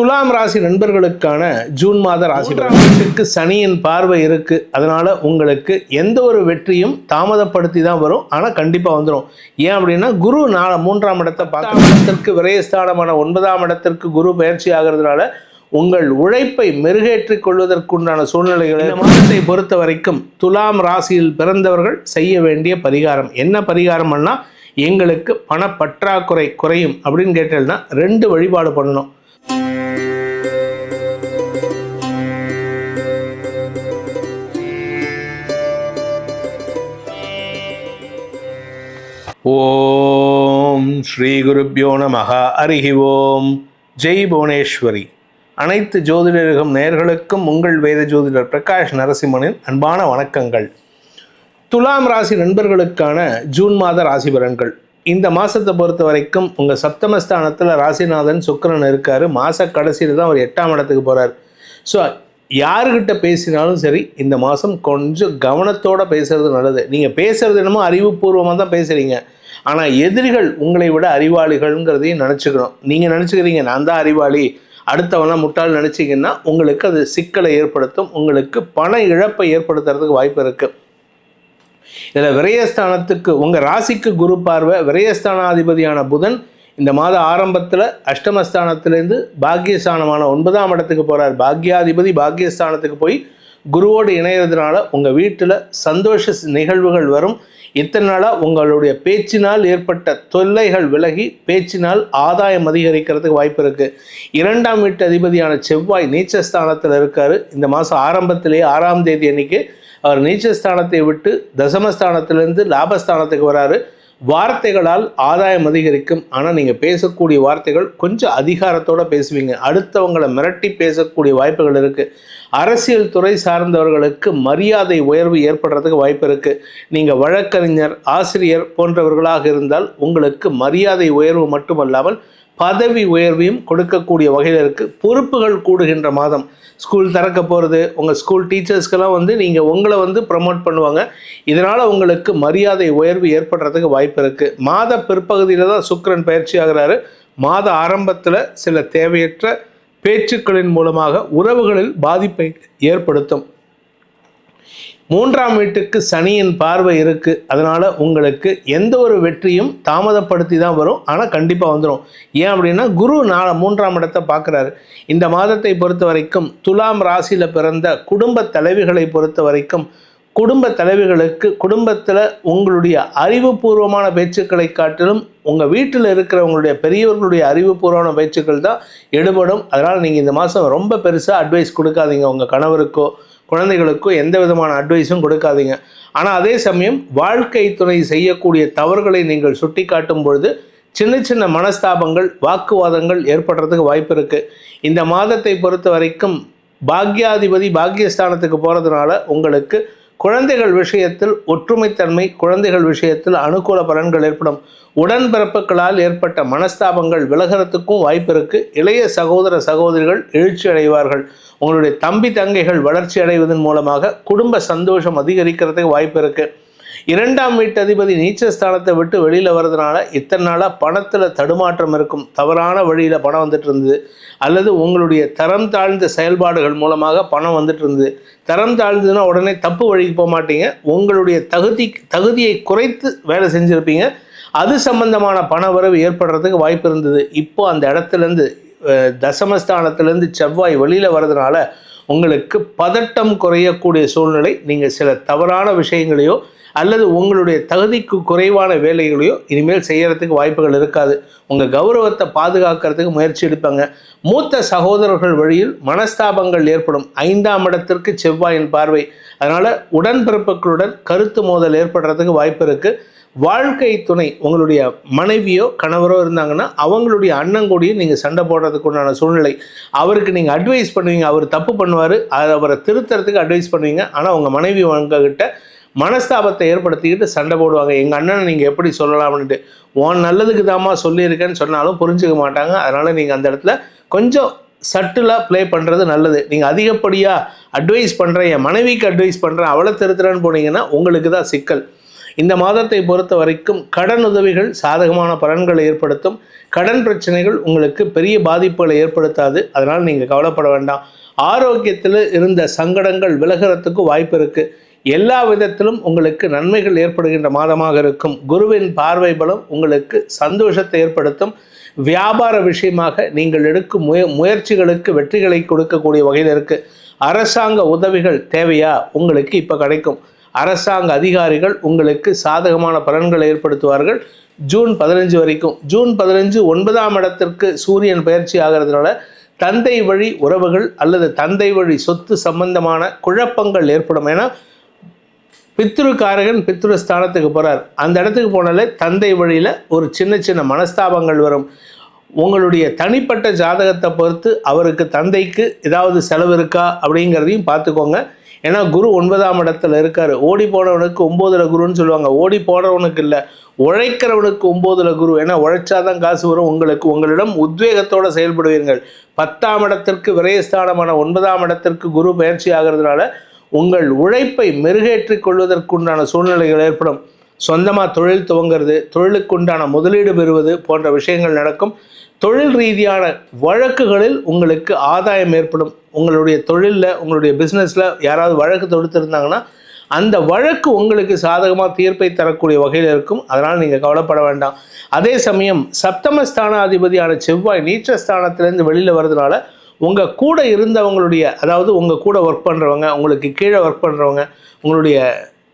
துலாம் ராசி நண்பர்களுக்கான ஜூன் மாத ராசி பலன்களுக்கு சனியின் பார்வை இருக்கு. அதனால உங்களுக்கு எந்த ஒரு வெற்றியும் தாமதப்படுத்தி தான் வரும். ஆனால் கண்டிப்பாக வந்துடும் ஏன் அப்படின்னா குரு நாள மூன்றாம் இடத்தை பத்தாம் இடத்திற்கு விரயஸ்தானமான ஒன்பதாம் இடத்திற்கு குரு பயிற்சி ஆகிறதுனால உங்கள் உழைப்பை மெருகேற்றிக் கொள்வதற்குண்டான சூழ்நிலைகளை இந்த மாதத்தை பொறுத்த வரைக்கும் துலாம் ராசியில் பிறந்தவர்கள் செய்ய வேண்டிய பரிகாரம். என்ன பரிகாரம்னா எங்களுக்கு பணப்பற்றாக்குறை குறையும் அப்படின்னு கேட்டீங்கன்னா ரெண்டு வழிபாடு பண்ணணும். ஓம் ஸ்ரீ குருப்பியோ நமக அருகி ஓம். ஜெய் புவனேஸ்வரி. அனைத்து ஜோதிடர்களும் நேர்களுக்கும் உங்கள் வேத ஜோதிடர் பிரகாஷ் நரசிம்மனின் அன்பான வணக்கங்கள். துலாம் ராசி நண்பர்களுக்கான ஜூன் மாத ராசி பலன்கள். இந்த மாதத்தை பொறுத்த வரைக்கும் உங்கள் சப்தமஸ்தானத்தில் ராசிநாதன் சுக்கிரன் இருக்கார். மாத கடைசியில் தான் அவர் எட்டாம் இடத்துக்கு போகிறார் ஸோ யாருக்கிட்ட பேசினாலும் சரி இந்த மாதம் கொஞ்சம் கவனத்தோடு பேசுறது நல்லது. நீங்கள் பேசுறது என்னமோ அறிவுபூர்வமாக தான் பேசுகிறீங்க ஆனால் எதிரிகள் உங்களை விட அறிவாளிகள்ங்கிறதையும் நினச்சிக்கணும். நீங்கள் நினச்சிக்கிறீங்க நான் தான் அறிவாளி. அடுத்தவன்லாம் முட்டாள் நினச்சிங்கன்னா உங்களுக்கு அது சிக்கலை ஏற்படுத்தும். உங்களுக்கு பண இழப்பை ஏற்படுத்துறதுக்கு வாய்ப்பு இருக்குது இதில் விரயஸ்தானத்துக்கு உங்கள் ராசிக்கு குரு பார்வை விரயஸ்தானாதிபதியான புதன் இந்த மாத ஆரம்பத்தில் அஷ்டமஸ்தானத்திலேருந்து பாக்கியஸ்தானமான ஒன்பதாம் இடத்துக்கு போகிறார் பாக்யாதிபதி பாக்கியஸ்தானத்துக்கு போய் குருவோடு இணையறதுனால உங்கள் வீட்டில் சந்தோஷ நிகழ்வுகள் வரும். இத்தனை நாளாக உங்களுடைய பேச்சினால் ஏற்பட்ட தொல்லைகள் விலகி பேச்சினால் ஆதாயம் அதிகரிக்கிறதுக்கு வாய்ப்பு இருக்குது இரண்டாம் வீட்டு அதிபதியான செவ்வாய் நீச்சஸ்தானத்தில் இருக்கார். இந்த மாதம் ஆரம்பத்திலேயே ஆறாம் தேதி அன்னைக்கு அவர் நீச்சஸ்தானத்தை விட்டு தசமஸ்தானத்திலேருந்து லாபஸ்தானத்துக்கு வராரு. வார்த்தைகளால் ஆதாயம் அதிகரிக்கும். ஆனால் நீங்கள் பேசக்கூடிய வார்த்தைகள் கொஞ்சம் அதிகாரத்தோடு பேசுவீங்க. அடுத்தவங்களை மிரட்டி பேசக்கூடிய வாய்ப்புகள் இருக்குது அரசியல் துறை சார்ந்தவர்களுக்கு மரியாதை உயர்வு ஏற்படுறதுக்கு வாய்ப்பு இருக்குது நீங்கள் வழக்கறிஞர் ஆசிரியர் போன்றவர்களாக இருந்தால் உங்களுக்கு மரியாதை உயர்வு மட்டுமல்லாமல் பதவி உயர்வையும் கொடுக்கக்கூடிய வகையில் இருக்குது பொறுப்புகள் கூடுகின்ற மாதம். ஸ்கூல் திறக்க போகிறது உங்கள் ஸ்கூல் டீச்சர்ஸ்க்கெல்லாம் வந்து நீங்கள் உங்களை வந்து ப்ரமோட் பண்ணுவாங்க. இதனால் உங்களுக்கு மரியாதை உயர்வு ஏற்படுறதுக்கு வாய்ப்பு இருக்குது மாத பிற்பகுதியில் தான் சுக்கிரன் பயிற்சி ஆகிறாரு. மாத ஆரம்பத்தில் சில தேவையற்ற பேச்சுக்களின் மூலமாக உறவுகளில் பாதிப்பை ஏற்படுத்தும். மூன்றாம் வீட்டுக்கு சனியின் பார்வை இருக்குது அதனால் உங்களுக்கு எந்த ஒரு வெற்றியும் தாமதப்படுத்தி தான் வரும். ஆனால் கண்டிப்பாக வந்துடும் ஏன் அப்படின்னா குரு நாளை மூன்றாம் இடத்தை பார்க்குறாரு. இந்த மாதத்தை பொறுத்த வரைக்கும் துலாம் ராசியில் பிறந்த குடும்ப தலைவிகளை பொறுத்த வரைக்கும் குடும்ப தலைவிகளுக்கு குடும்பத்தில் உங்களுடைய அறிவுபூர்வமான பேச்சுக்களை காட்டிலும் உங்கள் வீட்டில் இருக்கிறவங்களுடைய பெரியவர்களுடைய அறிவுபூர்வமான பேச்சுக்கள் தான் எடுபடும். அதனால் நீங்கள் இந்த மாதம் ரொம்ப பெருசாக அட்வைஸ் கொடுக்காதீங்க உங்கள் கணவருக்கோ குழந்தைகளுக்கும் எந்த விதமான அட்வைஸும் கொடுக்காதீங்க. ஆனால் அதே சமயம் வாழ்க்கை துணை செய்யக்கூடிய தவறுகளை நீங்கள் சுட்டி காட்டும் பொழுது சின்ன சின்ன மனஸ்தாபங்கள் வாக்குவாதங்கள் ஏற்படுறதுக்கு வாய்ப்பு இருக்குது இந்த மாதத்தை பொறுத்த வரைக்கும் பாக்யாதிபதி பாக்யஸ்தானத்துக்கு போகிறதுனால உங்களுக்கு குழந்தைகள் விஷயத்தில் ஒற்றுமைத்தன்மை குழந்தைகள் விஷயத்தில் அனுகூல பலன்கள் ஏற்படும். உடன்பிறப்புகளால் ஏற்பட்ட மனஸ்தாபங்கள் விலகிறதுக்கும் வாய்ப்பு இருக்குது இளைய சகோதர சகோதரிகள் எழுச்சி அடைவார்கள். உங்களுடைய தம்பி தங்கைகள் வளர்ச்சி அடைவதன் மூலமாக குடும்ப சந்தோஷம் அதிகரிக்கிறதுக்கு வாய்ப்பு இருக்குது இரண்டாம் வீட்டு அதிபதி நீச்சஸ்தானத்தை விட்டு வெளியில் வர்றதுனால இத்தனை நாளாக பணத்தில் தடுமாற்றம் இருக்கும். தவறான வழியில் பணம் வந்துட்டு இருந்தது. அல்லது உங்களுடைய தரம் தாழ்ந்த செயல்பாடுகள் மூலமாக பணம் வந்துட்டு இருந்தது. தரம் தாழ்ந்ததுன்னா உடனே தப்பு வழிக்கு போக மாட்டீங்க. உங்களுடைய தகுதி தகுதியை குறைத்து வேலை செஞ்சுருப்பீங்க. அது சம்பந்தமான பண வரவு ஏற்படுறதுக்கு வாய்ப்பு இருந்தது. இப்போ அந்த இடத்துலேருந்து தசமஸ்தானத்திலேருந்து செவ்வாய் வெளியில் வர்றதுனால உங்களுக்கு பதட்டம் குறையக்கூடிய சூழ்நிலை. நீங்கள் சில தவறான விஷயங்களையோ அல்லது உங்களுடைய தகுதிக்கு குறைவான வேலைகளையோ இனிமேல் செய்யறதுக்கு வாய்ப்புகள் இருக்காது. உங்கள் கௌரவத்தை பாதுகாக்கிறதுக்கு முயற்சி எடுப்பாங்க. மூத்த சகோதரர்கள் வழியில் மனஸ்தாபங்கள் ஏற்படும். ஐந்தாம் இடத்திற்கு செவ்வாயின் பார்வை. அதனால் உடன்பிறப்புகளுடன் கருத்து மோதல் ஏற்படுறதுக்கு வாய்ப்பு இருக்குது வாழ்க்கை துணை உங்களுடைய மனைவியோ கணவரோ இருந்தாங்கன்னா அவங்களுடைய அண்ணங்கூடியும் நீங்கள் சண்டை போடுறதுக்கு உண்டான சூழ்நிலை. அவருக்கு நீங்கள் அட்வைஸ் பண்ணுவீங்க. அவர் தப்பு பண்ணுவார். அதை அவரை திருத்துறதுக்கு அட்வைஸ் பண்ணுவீங்க. ஆனால் உங்கள் மனைவி உங்ககிட்ட மனஸ்தாபத்தை ஏற்படுத்திக்கிட்டு சண்டை போடுவாங்க. எங்கள் அண்ணனை நீங்கள் எப்படி சொல்லலாம்னுட்டு உன் நல்லதுக்கு தாம்மா சொல்லியிருக்கேன்னு சொன்னாலும் புரிஞ்சுக்க மாட்டாங்க. அதனால் நீங்கள் அந்த இடத்துல கொஞ்சம் சட்டிலாக ப்ளே பண்ணுறது நல்லது. நீங்கள் அதிகப்படியாக அட்வைஸ் பண்ணுறேன் என் மனைவிக்கு அட்வைஸ் பண்ணுறேன் அவளை திருத்துறேன்னு போனீங்கன்னா உங்களுக்கு தான் சிக்கல். இந்த மாதத்தை பொறுத்த வரைக்கும் கடன் உதவிகள் சாதகமான பலன்களை ஏற்படுத்தும். கடன் பிரச்சனைகள் உங்களுக்கு பெரிய பாதிப்புகளை ஏற்படுத்தாது. அதனால் நீங்கள் கவலைப்பட வேண்டாம். ஆரோக்கியத்தில் இருந்த சங்கடங்கள் விலகிறதுக்கு வாய்ப்பு இருக்குது எல்லா விதத்திலும் உங்களுக்கு நன்மைகள் ஏற்படுகின்ற மாதமாக இருக்கும். குருவின் பார்வை பலம் உங்களுக்கு சந்தோஷத்தை ஏற்படுத்தும். வியாபார விஷயமாக நீங்கள் எடுக்கும் முய முயற்சிகளுக்கு வெற்றிகளை கொடுக்கக்கூடிய வகையில் இருக்குது அரசாங்க உதவிகள் தேவையா? உங்களுக்கு இப்போ கிடைக்கும். அரசாங்க அதிகாரிகள் உங்களுக்கு சாதகமான பலன்களை ஏற்படுத்துவார்கள். ஜூன் பதினஞ்சு வரைக்கும். ஜூன் பதினஞ்சு ஒன்பதாம் இடத்திற்கு சூரியன் பயிற்சி ஆகிறதுனால தந்தை வழி உறவுகள் அல்லது தந்தை வழி சொத்து சம்பந்தமான குழப்பங்கள் ஏற்படும். ஏன்னா பித்ருக்காரகன் பித்ரு ஸ்தானத்துக்கு போகிறார் அந்த இடத்துக்கு போனாலே தந்தை வழியில் ஒரு சின்ன சின்ன மனஸ்தாபங்கள் வரும். உங்களுடைய தனிப்பட்ட ஜாதகத்தை பொறுத்து அவருக்கு தந்தைக்கு ஏதாவது செலவு இருக்கா அப்படிங்கிறதையும் பார்த்துக்கோங்க. ஏன்னா குரு ஒன்பதாம் இடத்துல இருக்கார். ஓடி போனவனுக்கு ஒம்போதில் குருன்னு சொல்லுவாங்க. ஓடி போனவனுக்கு இல்லை உழைக்கிறவனுக்கு ஒம்போதில் குரு. ஏன்னா உழைச்சாதான் காசு வரும். உங்களுக்கு உங்களிடம் உத்வேகத்தோடு செயல்படுவீர்கள். பத்தாம் இடத்திற்கு விரயஸ்தானமான ஒன்பதாம் இடத்திற்கு குரு பயிற்சி ஆகிறதுனால உங்கள் உழைப்பை மெருகேற்றிக் கொள்வதற்குண்டான சூழ்நிலைகள் ஏற்படும். சொந்தமாக தொழில் துவங்கிறது தொழிலுக்குண்டான முதலீடு பெறுவது போன்ற விஷயங்கள் நடக்கும். தொழில் ரீதியான வழக்குகளில் உங்களுக்கு ஆதாயம் ஏற்படும். உங்களுடைய தொழிலில் உங்களுடைய பிஸ்னஸில் யாராவது வழக்கு தொடுத்திருந்தாங்கன்னா அந்த வழக்கு உங்களுக்கு சாதகமாக தீர்ப்பை தரக்கூடிய வகையில் இருக்கும். அதனால் நீங்கள் கவலைப்பட வேண்டாம். அதே சமயம் சப்தமஸ்தானாதிபதியான செவ்வாய் நீச்சஸ்தானத்திலேருந்து வெளியில் வர்றதுனால உங்கள் கூட இருந்தவங்களுடைய அதாவது உங்கள் கூட ஒர்க் பண்ணுறவங்க உங்களுக்கு கீழே ஒர்க் பண்ணுறவங்க உங்களுடைய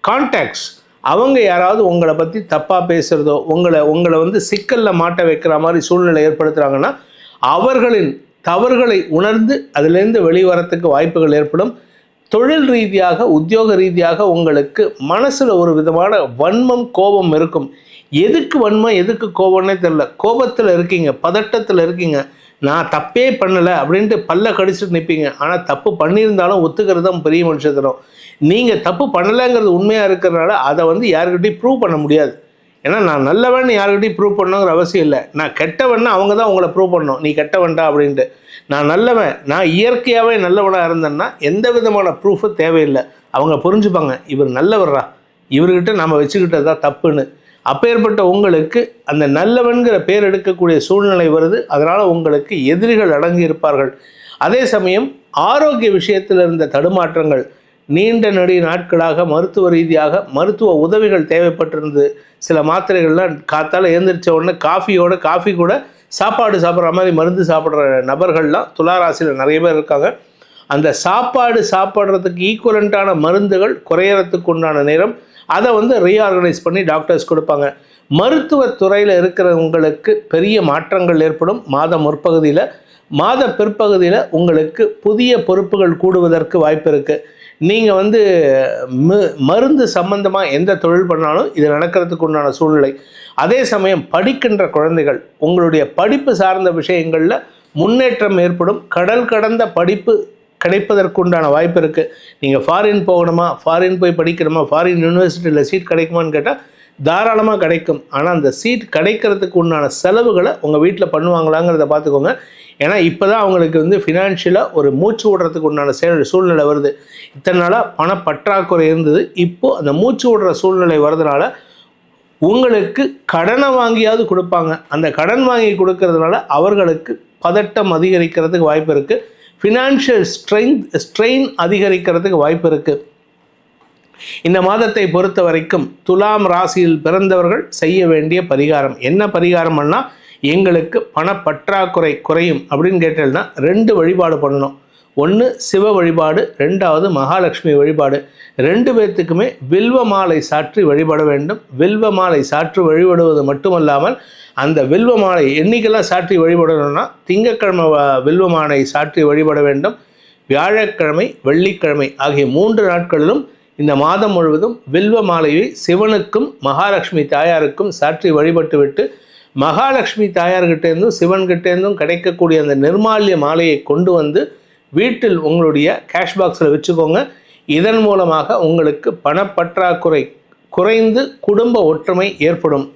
கான்டாக்ட்ஸ் அவங்க யாராவது உங்களை பற்றி தப்பாக பேசுகிறதோ உங்களை உங்களை வந்து சிக்கலில் மாட்ட வைக்கிற மாதிரி சூழ்நிலை ஏற்படுத்துகிறாங்கன்னா அவர்களின் தவறுகளை உணர்ந்து அதிலிருந்து வெளிவரத்துக்கு வாய்ப்புகள் ஏற்படும். தொழில் ரீதியாக உத்தியோக ரீதியாக உங்களுக்கு மனசில் ஒரு விதமான வன்மம் கோபம் இருக்கும். எதுக்கு வன்மம் எதுக்கு கோபம்னே தெரில கோபத்தில் இருக்கீங்க பதட்டத்தில் இருக்கீங்க. நான் தப்பே பண்ணலை அப்படின்ட்டு பல்ல கடிச்சிட்டு நிற்பீங்க ஆனால் தப்பு பண்ணியிருந்தாலும் ஒத்துக்கிறது தான் பெரிய மனுஷத்தனம். நீங்கள் தப்பு பண்ணலைங்கிறது உண்மையாக இருக்கிறனால அதை வந்து யாருக்கிட்டையும் ப்ரூவ் பண்ண முடியாது. ஏன்னா நான் நல்லவன் யாருக்கிட்டையும் ப்ரூவ் பண்ணணுங்கிற அவசியம் இல்லை. நான் கெட்டவன்னா அவங்க தான் உங்களை ப்ரூவ் பண்ணணும். நீ கெட்டவன்டா அப்படின்ட்டு. நான் நல்லவன் நான் இயற்கையாகவே நல்லவனாக இருந்தேன்னா எந்த விதமான ப்ரூஃபும் தேவையில்லை. அவங்க புரிஞ்சுப்பாங்க இவர் நல்லவர்ரா. இவர்கிட்ட நம்ம வச்சுக்கிட்டது தான் தப்புன்னு. அப்பேற்பட்ட உங்களுக்கு அந்த நல்லவன்கிற பேர் எடுக்கக்கூடிய சூழ்நிலை வருது. அதனால் உங்களுக்கு எதிரிகள் அடங்கி இருப்பார்கள். அதே சமயம் ஆரோக்கிய விஷயத்தில் இருந்த தடுமாற்றங்கள் நீண்ட நெடி நாட்களாக மருத்துவ ரீதியாக மருத்துவ உதவிகள் தேவைப்பட்டிருந்தது சில மாத்திரைகள்லாம் காத்தால் எழுந்திரிச்ச உடனே காஃபியோட காஃபி கூட சாப்பாடு சாப்பிட்ற மாதிரி மருந்து சாப்பிட்ற நபர்கள்லாம் துளாராசியில் நிறைய பேர் இருக்காங்க. அந்த சாப்பாடு சாப்பிட்றதுக்கு ஈக்குவலண்ட்டான மருந்துகள் குறையறதுக்கு உண்டான நேரம் அதை வந்து ரீஆர்கனைஸ் பண்ணி டாக்டர்ஸ் கொடுப்பாங்க. மருத்துவத்துறையில் இருக்கிறவங்களுக்கு பெரிய மாற்றங்கள் ஏற்படும். மாத முற்பகுதியில் மாத பிற்பகுதியில் உங்களுக்கு புதிய பொறுப்புகள் கூடுவதற்கு வாய்ப்பு இருக்குது நீங்கள் வந்து மருந்து சம்பந்தமாக எந்த தொழில் பண்ணாலும் இது நடக்கிறதுக்கு உண்டான சூழ்நிலை. அதே சமயம் படிக்கின்ற குழந்தைகள் உங்களுடைய படிப்பு சார்ந்த விஷயங்களில் முன்னேற்றம் ஏற்படும். கடல் கடந்த படிப்பு கிடைப்பதற்குண்டான வாய்ப்பு இருக்குது நீங்கள் ஃபாரின் போகணுமா? ஃபாரின் போய் படிக்கணுமா? ஃபாரின் யூனிவர்சிட்டியில் சீட் கிடைக்குமான்னு கேட்டால் தாராளமாக கிடைக்கும். ஆனால் அந்த சீட் கிடைக்கிறதுக்கு உண்டான செலவுகளை உங்கள் வீட்டில் பண்ணுவாங்களாங்கிறத பார்த்துக்கோங்க. ஏன்னா இப்போ தான் அவங்களுக்கு வந்து ஃபினான்ஷியலாக ஒரு மூச்சு விடுறதுக்கு உண்டான செயல் சூழ்நிலை வருது. இத்தனை நாளாக பணப்பற்றாக்குறை இருந்தது. இப்போது அந்த மூச்சு விடுற சூழ்நிலை வர்றதுனால உங்களுக்கு கடனை வாங்கியாவது கொடுப்பாங்க. அந்த கடன் வாங்கி கொடுக்கறதுனால அவர்களுக்கு பதட்டம் அதிகரிக்கிறதுக்கு வாய்ப்பு இருக்குது ஃபினான்ஷியல் ஸ்ட்ரென்த் ஸ்ட்ரெயின் அதிகரிக்கிறதுக்கு வாய்ப்பு இருக்குது இந்த மாதத்தை பொறுத்த வரைக்கும் துலாம் ராசியில் பிறந்தவர்கள் செய்ய வேண்டிய பரிகாரம். என்ன பரிகாரம்னா எங்களுக்கு பணப்பற்றாக்குறை குறையும் அப்படின்னு கேட்டேன்னா ரெண்டு வழிபாடு பண்ணணும். ஒன்று சிவ வழிபாடு ரெண்டாவது மகாலட்சுமி வழிபாடு. ரெண்டு பேர்த்துக்குமே வில்வ மாலை சாற்றி வழிபட வேண்டும். வில்வ மாலை சாற்றி வழிபடுவது மட்டுமல்லாமல் அந்த வில்வ மாலை எண்ணிக்கெல்லாம் சாற்றி வழிபடணும்னா திங்கக்கிழமை வில்வ மாலை சாற்றி வழிபட வேண்டும். வியாழக்கிழமை வெள்ளிக்கிழமை ஆகிய மூன்று நாட்களிலும் இந்த மாதம் முழுவதும் வில்வ மாலையை சிவனுக்கும் மகாலட்சுமி தாயாருக்கும் சாற்றி வழிபட்டுவிட்டு மகாலட்சுமி தாயார்கிட்டேருந்தும் சிவன்கிட்டேருந்தும் கிடைக்கக்கூடிய அந்த நிர்மால்ய மாலையை கொண்டு வந்து வீட்டில் உங்களுடைய கேஷ் பாக்ஸில் வச்சுக்கோங்க. இதன் மூலமாக உங்களுக்கு பணப்பற்றாக்குறை குறைந்து குடும்ப ஒற்றுமை ஏற்படும்.